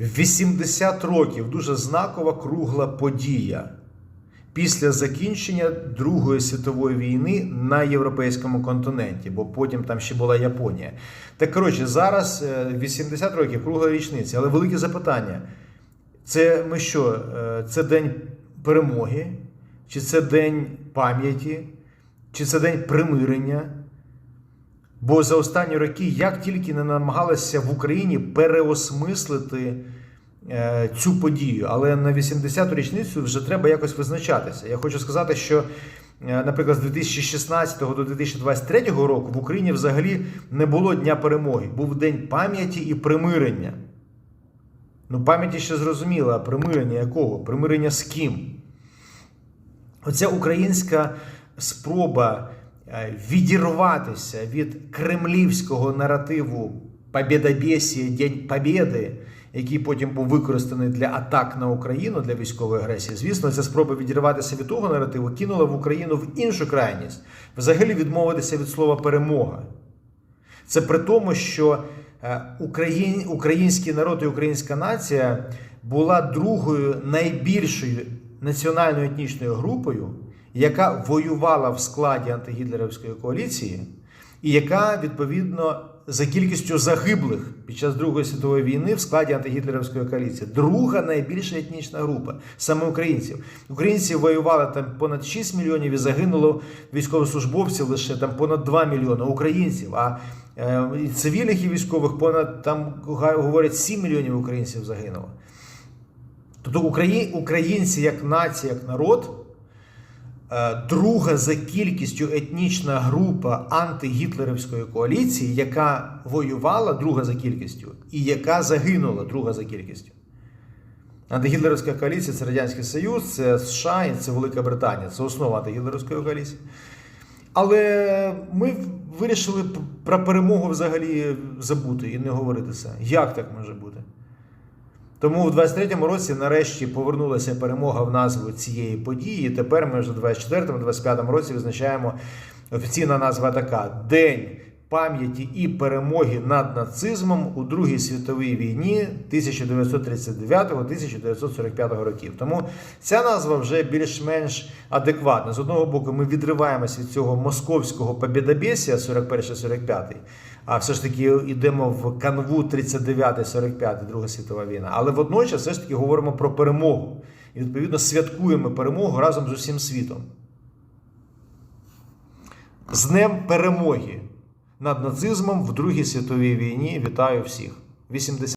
80 років дуже знакова кругла подія після закінчення Другої світової війни на європейському континенті, бо потім там ще була Японія. Так коротше, зараз е, 80 років кругла річниця, але велике запитання: це ми що? е, Це день перемоги, чи це день пам'яті, чи це день примирення? Бо за останні роки як тільки не намагалися в Україні переосмислити е, цю подію, але на 80-ту річницю вже треба якось визначатися. Я хочу сказати, що, е, наприклад, з 2016 до 2023 року в Україні взагалі не було Дня перемоги, був День пам'яті і примирення. Ну, пам'яті ще зрозуміло, а примирення якого? Примирення з ким? Оця українська спроба відірватися від кремлівського наративу Побєдобєсія, День Побєди, який потім був використаний для атак на Україну для військової агресії. Звісно, ця спроба відірватися від того наративу кинула в Україну в іншу крайність, взагалі відмовитися від слова перемога. Це при тому, що е, український народ і українська нація була другою найбільшою національною етнічною групою, яка воювала в складі антигітлерівської коаліції, і яка відповідно за кількістю загиблих під час Другої світової війни в складі антигітлерівської коаліції. Друга найбільша етнічна група саме українців. Українці воювали там понад 6 мільйонів і загинуло військовослужбовців лише там понад 2 мільйони українців. А е, і цивільних і військових понад там говорять 7 мільйонів українців загинуло. Тобто Украї... українці як нація, як народ, друга за кількістю етнічна група антигітлерівської коаліції, яка воювала друга за кількістю, і яка загинула друга за кількістю. Антигітлерівська коаліція це Радянський Союз, це США і це Велика Британія. Це основа антигітлерівської коаліції. Але ми вирішили про перемогу взагалі забути і не говорити це. Як так може бути? Тому в 23-му році нарешті повернулася перемога в назву цієї події. Тепер ми вже в 24-25 році визначаємо офіційна назва така: День пам'яті і перемоги над нацизмом у Другій світовій війні 1939-1945 років. Тому ця назва вже більш-менш адекватна. З одного боку, ми відриваємося від цього московського побєдобєсія 41-45, а все ж таки йдемо в канву 39-45, Друга світова війна. Але водночас все ж таки говоримо про перемогу. І відповідно святкуємо перемогу разом з усім світом. З Днем перемоги над нацизмом в Другій світовій війні вітаю всіх. 80